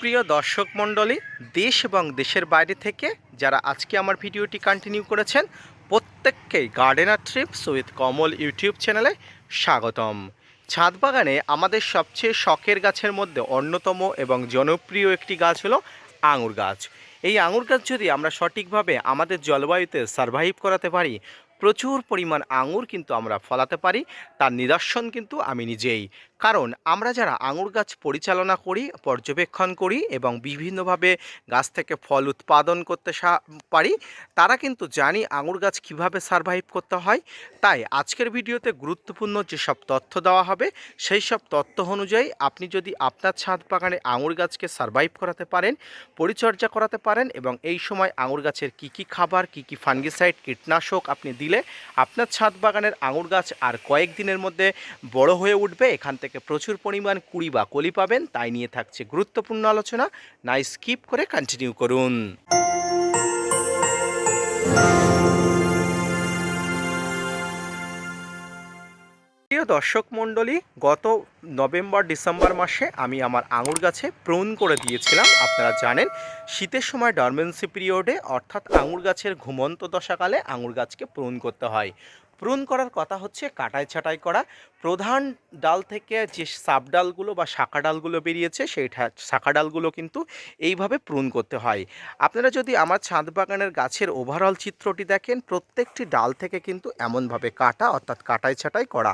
সুপ্রিয় দর্শক মণ্ডলী, দেশ এবং দেশের বাইরে থেকে যারা আজকে আমার ভিডিওটি কন্টিনিউ করেছেন, প্রত্যেককেই gardener trips with Kamal YouTube চ্যানেলে স্বাগতম। ছাদ বাগানে আমাদের সবচেয়ে শখের গাছের মধ্যে অন্যতম এবং জনপ্রিয় একটি গাছ হলো আঙুর গাছ। এই আঙুর গাছ যদি আমরা সঠিকভাবে আমাদের জলবায়ুতে সারভাইভ করাতে পারি, প্রচুর পরিমাণ আঙুর কিন্তু আমরা ফলাতে পারি, তার নিদর্শন কিন্তু আমি নিজেই। কারণ আমরা যারা আঙুর গাছ পরিচালনা করি, পর্যবেক্ষণ করি এবং বিভিন্নভাবে গাছ থেকে ফল উৎপাদন করতে পারি, তারা কিন্তু জানি আঙুর গাছ কীভাবে সারভাইভ করতে হয়। তাই আজকের ভিডিওতে গুরুত্বপূর্ণ যেসব তথ্য দেওয়া হবে, সেই সব তথ্য অনুযায়ী আপনি যদি আপনার ছাদ বাগানে আঙুর গাছকে সারভাইভ করাতে পারেন, পরিচর্যা করাতে পারেন এবং এই সময় আঙুর গাছের কী কী খাবার, কী কী ফাঙ্গিসাইড কীটনাশক আপনি দিলে, আপনার ছাদ বাগানের আঙুর গাছ আর কয়েকদিনের মধ্যে বড় হয়ে উঠবে, এখান থেকে প্রচুর পরিমাণ কুড়ি বা কলি পাবেন, তাই নিয়ে থাকছে গুরুত্বপূর্ণ আলোচনা। নাই স্কিপ করে কন্টিনিউ করুন। প্রিয় দর্শক মণ্ডলী, গত নভেম্বর, ডিসেম্বর মাসে আমি আমার আঙুর গাছে প্রুন করে দিয়েছিলাম। আপনারা জানেন, শীতের সময় ডরমেন্সি পিরিয়ডে অর্থাৎ আঙুর গাছের ঘুমন্ত দশাকালে আঙুর গাছকে প্রুন করতে হয়। প্রুন করার কথা হচ্ছে কাটাই ছাটাই করা। প্রধান ডাল থেকে যে সাব ডালগুলো বা শাখা ডালগুলো বেরিয়েছে সেই শাখা ডালগুলো কিন্তু এইভাবে প্রুন করতে হয়। আপনারা যদি আমার ছাদ বাগানের গাছের ওভারঅল চিত্রটি দেখেন, প্রত্যেকটি ডাল থেকে কিন্তু এমনভাবে কাটা, অর্থাৎ কাটাই ছাটাই করা।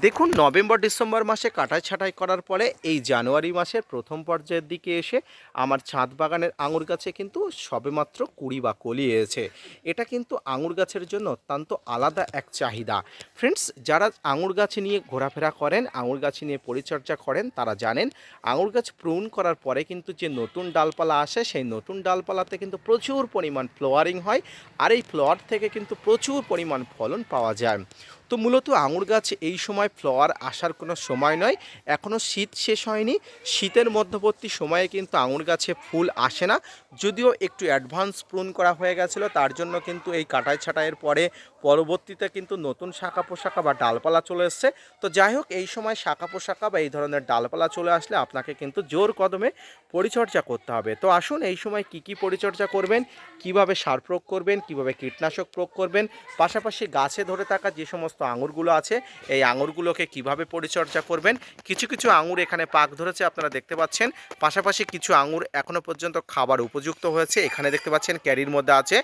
দেখুন, নভেম্বর, ডিসেম্বর মাসে কাটাই ছাটাই করার পরে এই জানুয়ারি মাসের প্রথম পর্যায়ের দিকে এসে আমার ছাদ বাগানের আঙুর গাছে কিন্তু সবেমাত্র কুড়ি বা কলি এসেছে। এটা কিন্তু আঙুর গাছের জন্য অত্যন্ত আলাদা এক চাহিদা। ফ্রেন্ডস যারা আঙুর গাছ নিয়ে ঘোরাফেরা করেন, আঙুর গাছ নিয়ে পরিচর্যা করেন, তারা জানেন আঙুর গাছ প্রুন করার পরে কিন্তু যে নতুন ডালপালা আসে, সেই নতুন ডালপালাতে কিন্তু প্রচুর পরিমাণ ফ্লোয়ারিং হয়, আর এই ফ্লোয়ার থেকে কিন্তু প্রচুর পরিমাণ ফলন পাওয়া যায়। তো মূলত আঙুর গাছ এই সময় ফ্লাওয়ার আসার কোনো সময় নয়। এখনও শীত শেষ হয়নি। শীতের মধ্যবর্তী সময়ে কিন্তু আঙুর গাছে ফুল আসে না। যদিও একটু অ্যাডভান্স প্রুন করা হয়ে গেছিল, তার জন্য কিন্তু এই কাটাই ছাটাইয়ের পরে পরবর্তীতে কিন্তু নতুন শাখা পোশাকা বা ডালপালা চলে এসছে। তো যাই হোক, এই সময় শাখা পোশাকা বা এই ধরনের ডালপালা চলে আসলে আপনাকে কিন্তু জোর কদমে পরিচর্যা করতে হবে। তো আসুন, এই সময় কি কি পরিচর্যা করবেন, কীভাবে সার প্রয়োগ করবেন, কীভাবে কীটনাশক প্রয়োগ করবেন, পাশাপাশি গাছে ধরে থাকা যে সমস্ত আঙুরগুলো আছে, এই আঙুরগুলোকে কীভাবে পরিচর্যা করবেন, কিছু কিছু আঙুর এখানে পাক ধরেছে আপনারা দেখতে পাচ্ছেন, পাশাপাশি কিছু আঙুর এখনও পর্যন্ত খাবার উপযুক্ত হয়েছে, এখানে দেখতে পাচ্ছেন ক্যারির মধ্যে আছে।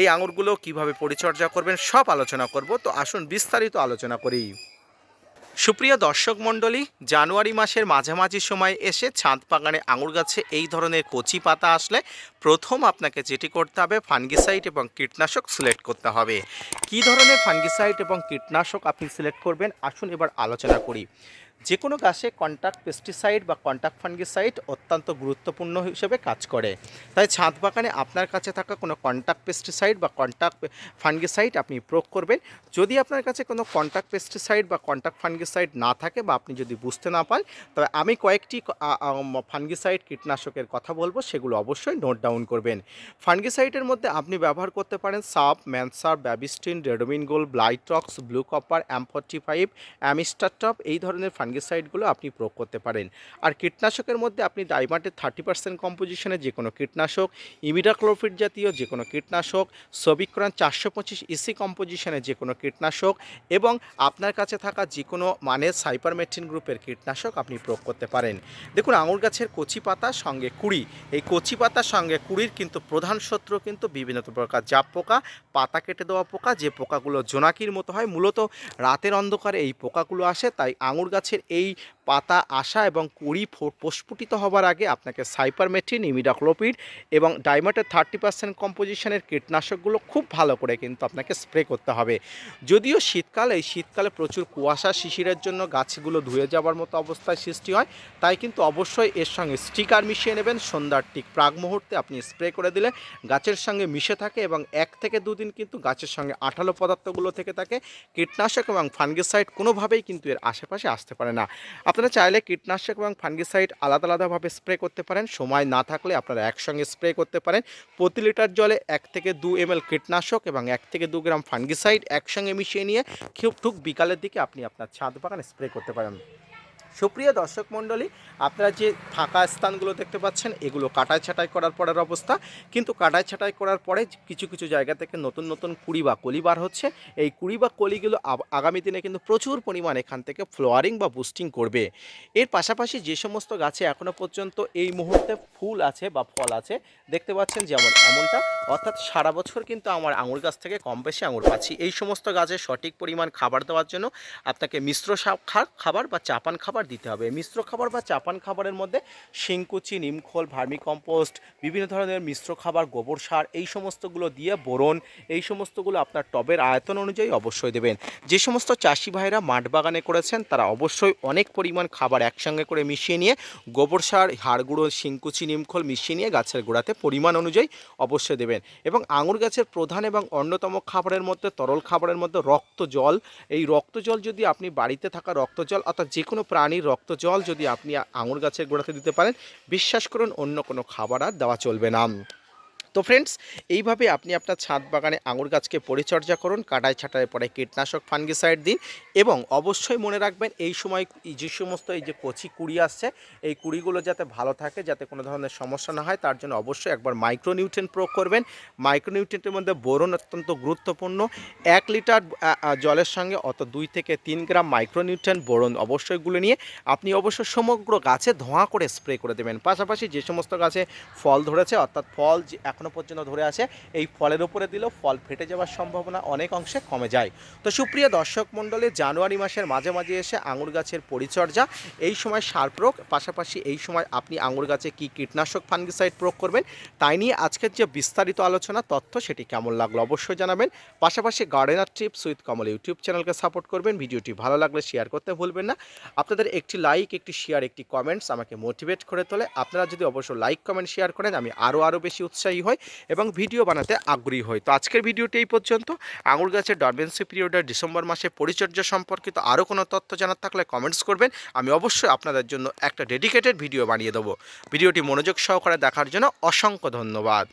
এই আঙুরগুলো কীভাবে পরিচর্যা করবেন, সব আলোচনা করব, তো আসুন বিস্তারিত আলোচনা করি। সুপ্রিয় দর্শক মণ্ডলী, জানুয়ারি মাসের মাঝামাঝি সময় এসে ছাদ বাগানে আঙুর গাছে এই ধরনের কচি পাতা আসলে প্রথম আপনাকে যেটি করতে হবে ফানগিসাইড এবং কীটনাশক সিলেক্ট করতে হবে। কি ধরনের ফানগিসাইড এবং কীটনাশক আপনি সিলেক্ট করবেন, আসুন এবার আলোচনা করি। যে কোনো গাছে কন্ট্যাক্ট পেস্টিসাইড বা কন্ট্যাক্ট ফাঙ্গিসাইড অত্যন্ত গুরুত্বপূর্ণ হিসেবে কাজ করে। তাই ছাদ বাগানে আপনার কাছে থাকা কোনো কন্ট্যাক্ট পেস্টিসাইড বা কন্ট্যাক্ট ফাঙ্গিসাইড আপনি প্রয়োগ করবেন। যদি আপনার কাছে কোনো কন্ট্যাক্ট পেস্টিসাইড বা কন্ট্যাক্ট ফাঙ্গিসাইড না থাকে বা আপনি যদি বুঝতে না পান তবে আমি কয়েকটি ফাঙ্গিসাইড কীটনাশকের কথা বলব, সেগুলো অবশ্যই নোট ডাউন করবেন। ফাঙ্গিসাইডের মধ্যে আপনি ব্যবহার করতে পারেন সাপ ম্যানসার Bavistin, Ridomil gold Blitox blue copper M forty five Amistar Top এই ধরনের ফাঙ্গিসাইডগুলো আপনি প্রয়োগ করতে পারেন। আর কীটনাশকের মধ্যে আপনি ডাইমার্টের থার্টি পার্সেন্ট কম্পোজিশনে যে কোনো কীটনাশক ইমিডাক্লোফিড জাতীয় যে কোনো কীটনাশক সবিক্রণ চারশো পঁচিশ ইসি কম্পোজিশনে যে কোনো কীটনাশক এবং আপনার কাছে থাকা যে কোনো মানের সাইপারমেট্রিন গ্রুপের কীটনাশক আপনি প্রয়োগ করতে পারেন। দেখুন, আঙুর গাছের কচি পাতা সঙ্গে কুড়ি। এই কচি পাতার সঙ্গে কুড়ির কিন্তু প্রধান শত্রু কিন্তু বিভিন্ন প্রকার জাপ পোকা, পাতা কেটে দেওয়া পোকা, যে পোকাগুলো জোনাকির মতো হয়, মূলত রাতের অন্ধকারে এই পোকাগুলো আসে, তাই আঙুর গাছের এই পাতা আসা এবং কুড়ি প্রস্ফুটিত হবার আগে আপনাকে সাইপারমেট্রিন ইমিডাক্লোপিড এবং ডাইমাটের থার্টি পার্সেন্ট কম্পোজিশনের কীটনাশকগুলো খুব ভালো করে কিন্তু আপনাকে স্প্রে করতে হবে। যদিও শীতকাল, এই শীতকালে প্রচুর কুয়াশা, শিশিরের জন্য গাছগুলো ধুয়ে যাওয়ার মতো অবস্থায় সৃষ্টি হয়, তাই কিন্তু অবশ্যই এর সঙ্গে স্টিকার মিশিয়ে নেবেন। সন্ধ্যার ঠিক প্রাক মুহূর্তে আপনি স্প্রে করে দিলে গাছের সঙ্গে মিশে থাকে এবং এক থেকে দুদিন কিন্তু গাছের সঙ্গে আঠালো পদার্থগুলো থেকে থাকে। কীটনাশক এবং ফাঙ্গিসাইড কোনোভাবেই কিন্তু এর আশেপাশে আসতে পারে না। আপনারা চাইলে কীটনাশক এবং ফাঙ্গিসাইড আলাদা আলাদাভাবে স্প্রে করতে পারেন। সময় না থাকলে আপনারা একসঙ্গে স্প্রে করতে পারেন। প্রতি লিটার জলে এক থেকে দু এম কীটনাশক এবং এক থেকে দু গ্রাম ফাঙ্গিসাইড একসঙ্গে মিশিয়ে নিয়ে খুব ঠুক বিকালের দিকে আপনি আপনার ছাদ বাগান স্প্রে করতে পারেন। সুপ্রিয় দর্শক মণ্ডলী, আপনারা যে ফাঁকা স্থানগুলো দেখতে পাচ্ছেন, এগুলো কাটাই ছাটাই করার পরের অবস্থা। কিন্তু কাটাই ছাটাই করার পরে কিছু কিছু জায়গা থেকে নতুন নতুন কুড়ি বা কলি বার হচ্ছে। এই কুড়ি বা কলিগুলো আগামী দিনে কিন্তু প্রচুর পরিমাণ এখান থেকে ফ্লোয়ারিং বা বুস্টিং করবে। এর পাশাপাশি যে সমস্ত গাছে এখনও পর্যন্ত এই মুহূর্তে ফুল আছে বা ফল আছে, দেখতে পাচ্ছেন যেমন এমনটা। অর্থাৎ সারা বছর কিন্তু আমার আঙুর গাছ থেকে কম বেশি আঙুর পাচ্ছি। এই সমস্ত গাছে সঠিক পরিমাণ খাবার দেওয়ার জন্য আপনাকে মিশ্র খাবার বা চাপান খাবার দিতে হবে। মিশ্র খাবার বা চাপান খাবারের মধ্যে শিংকুচি নিমখোল ভার্মি কম্পোস্ট বিভিন্ন ধরনের মিশ্র খাবার, গোবর সার, এই সমস্তগুলো দিয়ে বোরন, এই সমস্তগুলো আপনার টবের আয়তন অনুযায়ী অবশ্যই দেবেন। যে সমস্ত চাষি ভাইরা মাঠ বাগানে করেছেন, তারা অবশ্যই অনেক পরিমাণ খাবার একসঙ্গে করে মিশিয়ে নিয়ে গোবর সার, হাড় গুঁড়ো শিংকুচি নিমখোল মিশিয়ে নিয়ে গাছের গোড়াতে পরিমাণ অনুযায়ী অবশ্যই দেবেন। এবং আঙুর গাছের প্রধান এবং অন্যতম খাবারের মধ্যে, তরল খাবারের মধ্যে রক্ত জল, এই রক্ত জল যদি আপনি বাড়িতে থাকা রক্ত জল অর্থাৎ যে কোনো প্রাণীর রক্ত জল যদি আপনি আঙুর গাছের গোড়াতে দিতে পারেন, বিশ্বাস করুন অন্য কোনো খাবার আর দেওয়া চলবে না। তো ফ্রেন্ডস এইভাবে আপনি আপনার ছাদ বাগানে আঙুর গাছকে পরিচর্যা করুন কাটাই ছাটাই পরে কীটনাশক, ফাঙ্গিসাইড দিন এবং অবশ্যই মনে রাখবেন এই সময় যে সমস্ত এই যে কচি কুড়ি আসছে, এই কুড়িগুলো যাতে ভালো থাকে, যাতে কোনো ধরনের সমস্যা না হয়, তার জন্য অবশ্যই একবার মাইক্রোনিউট্রেন প্রয়োগ করবেন। মাইক্রোনিউট্রেন্টের মধ্যে বোরন অত্যন্ত গুরুত্বপূর্ণ। এক লিটার জলের সঙ্গে অত দুই থেকে তিন গ্রাম মাইক্রোনিউট্রেন বোরন অবশ্যই গুলে নিয়ে আপনি অবশ্য সমগ্র গাছে ধোঁয়া করে স্প্রে করে দেবেন। পাশাপাশি যে সমস্ত গাছে ফল ধরেছে, অর্থাৎ ফল যে এখনও পর্যন্ত ধরে আছে। এই ফলের উপরে দিলেও ফল ফেটে যাওয়ার সম্ভাবনা অনেক অংশে কমে যায়। তো সুপ্রিয় দর্শক মণ্ডলী, জানুয়ারি মাসের মাঝে মাঝে এসে আঙুর গাছের পরিচর্যা, এই সময় সার প্রয়োগ, পাশাপাশি এই সময় আপনি আঙুর গাছে কী কীটনাশক ফাঙ্গিসাইড প্রয়োগ করবেন, তাই নিয়ে আজকের যে বিস্তারিত আলোচনা, তথ্য সেটি কেমন লাগল অবশ্যই জানাবেন। পাশাপাশি gardener tips with Kamal YouTube চ্যানেলকে সাপোর্ট করবেন। ভিডিওটি ভালো লাগলে শেয়ার করতে ভুলবেন না। আপনাদের একটি লাইক, একটি শেয়ার, একটি কমেন্টস আমাকে মোটিভেট করে তোলে। আপনারা যদি অবশ্য লাইক, কমেন্ট, শেয়ার করেন, আমি আরও আরও বেশি উৎসাহী হই। এবং ভিডিও বানাতে আগ্রহী হয়। তো আজকের ভিডিওটি এই পর্যন্ত। আঙুর গাছের ডরবেন্সি পিরিয়ডের ডিসেম্বর মাসে পরিচর্যা সম্পর্কিত আরও কোনো তথ্য জানার থাকলে কমেন্টস করবেন। আমি অবশ্যই আপনাদের জন্য একটা ডেডিকেটেড ভিডিও বানিয়ে দেবো। ভিডিওটি মনোযোগ সহকারে দেখার জন্য অসংখ্য ধন্যবাদ।